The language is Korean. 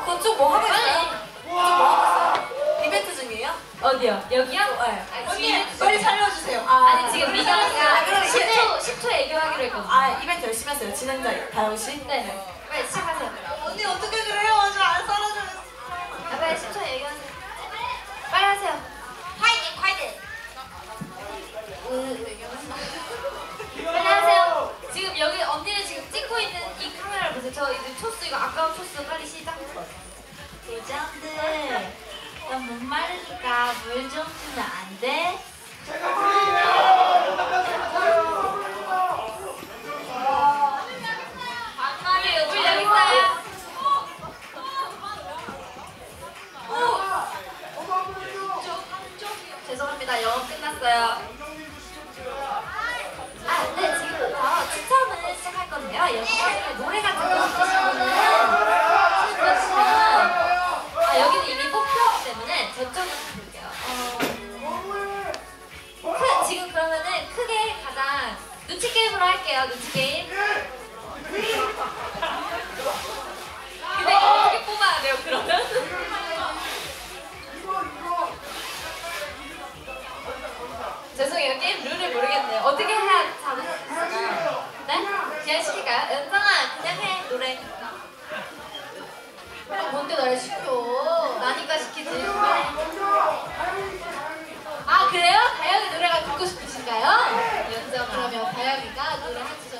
그쪽 뭐 하고 있어요? 뭐 하고 있어요? 이벤트 중이에요? 어디요? 여기요? 네. 아니, 언니 지금 빨리 살려주세요. 아니 지금 미정이가 아, 그럼 이제- 10초 10초 애교하기로 했거든요. 아 이벤트 열심히 하세요. 진행자 다영 씨. 네. 빨리 시작하세요. 언니 어떻게 아까운 초스 빨리 시작. 요정들 너못 마르니까 물 좀 주면 안 돼? 여기 있어요. 죄송합니다. 영업 끝났어요. 할게요. 눈치 게임. 근데 어떻게 뽑아야 돼요, 그러면? 죄송해요. 게임 룰을 모르겠네요. 어떻게 해야 있을까요? 네? 시킬까요? 은성아, 그냥 해, 노래. 뭔데 날 시켜? Gracias.